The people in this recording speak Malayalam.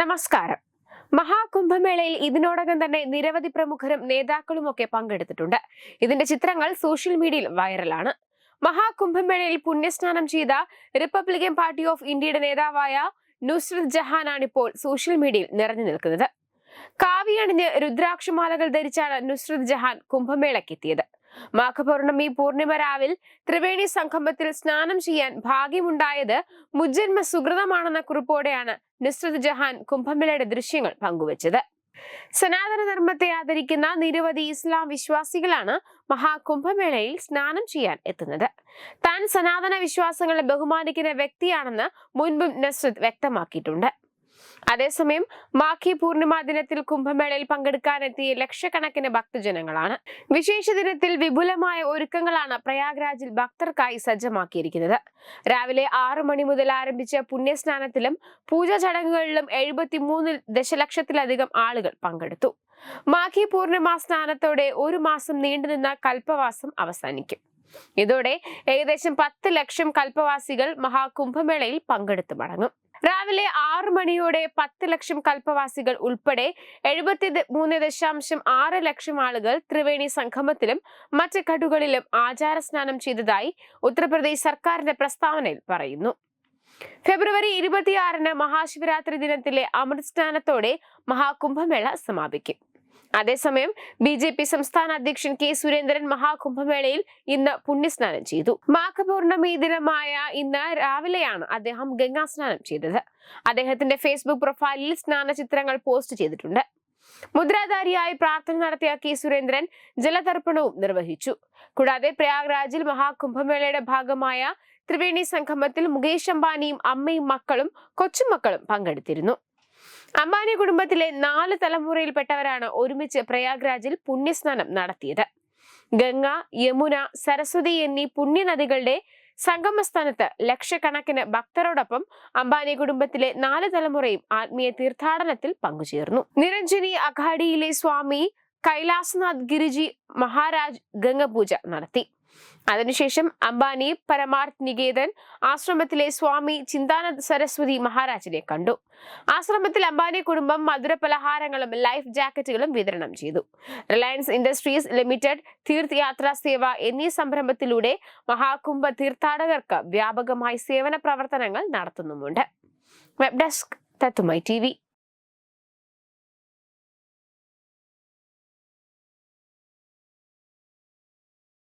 നമസ്കാരം. മഹാകുംഭമേളയിൽ ഇതിനോടകം തന്നെ നിരവധി പ്രമുഖരും നേതാക്കളുമൊക്കെ പങ്കെടുത്തിട്ടുണ്ട്. ഇതിന്റെ ചിത്രങ്ങൾ സോഷ്യൽ മീഡിയയിൽ വൈറലാണ്. മഹാകുംഭമേളയിൽ പുണ്യസ്നാനം ചെയ്ത റിപ്പബ്ലിക്കൻ പാർട്ടി ഓഫ് ഇന്ത്യയുടെ നേതാവായ നുസ്രത് ജഹാനാണ് ഇപ്പോൾ സോഷ്യൽ മീഡിയയിൽ നിറഞ്ഞു നിൽക്കുന്നത്. കാവിയണിഞ്ഞ് രുദ്രാക്ഷമാലകൾ ധരിച്ചാണ് നുസ്രത് ജഹാൻ കുംഭമേളയ്ക്ക് കുംഭമേളയ്ക്കെത്തിയത്. മാഘപൗർണമി പൂർണിമ രാവിൽ ത്രിവേണി സംഗമത്തിൽ സ്നാനം ചെയ്യാൻ ഭാഗ്യമുണ്ടായത് മുജ്ജന്മ സുഹൃതമാണെന്ന കുറിപ്പോടെയാണ് നുസ്രത് ജഹാൻ കുംഭമേളയുടെ ദൃശ്യങ്ങൾ പങ്കുവച്ചത്. സനാതനധർമ്മത്തെ ആദരിക്കുന്ന നിരവധി ഇസ്ലാം വിശ്വാസികളാണ് മഹാകുംഭമേളയിൽ സ്നാനം ചെയ്യാൻ എത്തുന്നത്. താൻ സനാതന വിശ്വാസങ്ങളെ ബഹുമാനിക്കുന്ന വ്യക്തിയാണെന്ന് മുൻപും നസ്രത് വ്യക്തമാക്കിയിട്ടുണ്ട്. അതേസമയം മാഘി പൂർണിമ ദിനത്തിൽ കുംഭമേളയിൽ പങ്കെടുക്കാനെത്തിയ ലക്ഷക്കണക്കിന് ഭക്തജനങ്ങളാണ്. വിശേഷ ദിനത്തിൽ വിപുലമായ ഒരുക്കങ്ങളാണ് പ്രയാഗ്രാജിൽ ഭക്തർക്കായി സജ്ജമാക്കിയിരിക്കുന്നത്. രാവിലെ ആറു മണി മുതൽ ആരംഭിച്ച പുണ്യസ്നാനത്തിലും പൂജാ ചടങ്ങുകളിലും എഴുപത്തിമൂന്ന് ദശലക്ഷത്തിലധികം ആളുകൾ പങ്കെടുത്തു. മാഘി പൂർണിമ സ്നാനത്തോടെ ഒരു മാസം നീണ്ടുനിന്ന കൽപ്പവാസം അവസാനിക്കും. ഇതോടെ ഏകദേശം പത്ത് ലക്ഷം കൽപ്പവാസികൾ മഹാകുംഭമേളയിൽ പങ്കെടുത്തു മടങ്ങും. രാവിലെ ആറു മണിയോടെ പത്ത് ലക്ഷം കൽപ്പവാസികൾ ഉൾപ്പെടെ എഴുപത്തി മൂന്ന് ദശാംശം ആറ് ലക്ഷം ആളുകൾ ത്രിവേണി സംഗമത്തിലും മറ്റ് ഘടുകളിലും ആചാര സ്നാനം ചെയ്തതായി ഉത്തർപ്രദേശ് സർക്കാരിന്റെ പ്രസ്താവനയിൽ പറയുന്നു. ഫെബ്രുവരി ഇരുപത്തിയാറിന് മഹാശിവരാത്രി ദിനത്തിലെ അമൃത് സ്നാനത്തോടെ മഹാകുംഭമേള സമാപിക്കും. അതേസമയം ബി ജെ പി സംസ്ഥാന അധ്യക്ഷൻ കെ സുരേന്ദ്രൻ മഹാകുംഭമേളയിൽ ഇന്ന് പുണ്യസ്നാനം ചെയ്തു. മാഘപൗർണമി ദിനമായ ഇന്ന് രാവിലെയാണ് അദ്ദേഹം ഗംഗാസ്നാനം ചെയ്തത്. അദ്ദേഹത്തിന്റെ ഫേസ്ബുക്ക് പ്രൊഫൈലിൽ സ്നാന ചിത്രങ്ങൾ പോസ്റ്റ് ചെയ്തിട്ടുണ്ട്. മുദ്രാധാരിയായി പ്രാർത്ഥന നടത്തിയ കെ സുരേന്ദ്രൻ ജലതർപ്പണവും നിർവഹിച്ചു. കൂടാതെ പ്രയാഗ്രാജിൽ മഹാകുംഭമേളയുടെ ഭാഗമായ ത്രിവേണി സംഗമത്തിൽ മുകേഷ് അംബാനിയും അമ്മയും മക്കളും കൊച്ചുമക്കളും പങ്കെടുത്തിരുന്നു. അംബാനി കുടുംബത്തിലെ നാല് തലമുറയിൽപ്പെട്ടവരാണ് ഒരുമിച്ച് പ്രയാഗ്രാജിൽ പുണ്യസ്നാനം നടത്തിയത്. ഗംഗ യമുന സരസ്വതി എന്നീ പുണ്യനദികളുടെ സംഗമസ്ഥാനത്ത് ലക്ഷക്കണക്കിന് ഭക്തരോടൊപ്പം അംബാനി കുടുംബത്തിലെ നാല് തലമുറയും ആത്മീയ തീർത്ഥാടനത്തിൽ പങ്കുചേർന്നു. നിരഞ്ജനി അഖാഡിയിലെ സ്വാമി കൈലാസ്നാഥ് ഗിരിജി മഹാരാജ് ഗംഗപൂജ നടത്തി. അതിനുശേഷം അംബാനി പരമാർത്ഥ് നികേതൻ ആശ്രമത്തിലെ സ്വാമി ചിന്താനന്ദ സരസ്വതി മഹാരാജിനെ കണ്ടു. ആശ്രമത്തിൽ അംബാനി കുടുംബം മധുര പലഹാരങ്ങളും ലൈഫ് ജാക്കറ്റുകളും വിതരണം ചെയ്തു. Reliance Industries Limited Teerthayatra Seva എന്നീ സംരംഭത്തിലൂടെ മഹാകുംഭ തീർത്ഥാടകർക്ക് വ്യാപകമായി സേവന പ്രവർത്തനങ്ങൾ നടത്തുന്നുമുണ്ട്. വെബ് ഡെസ്ക് തത്തുമൈ ടി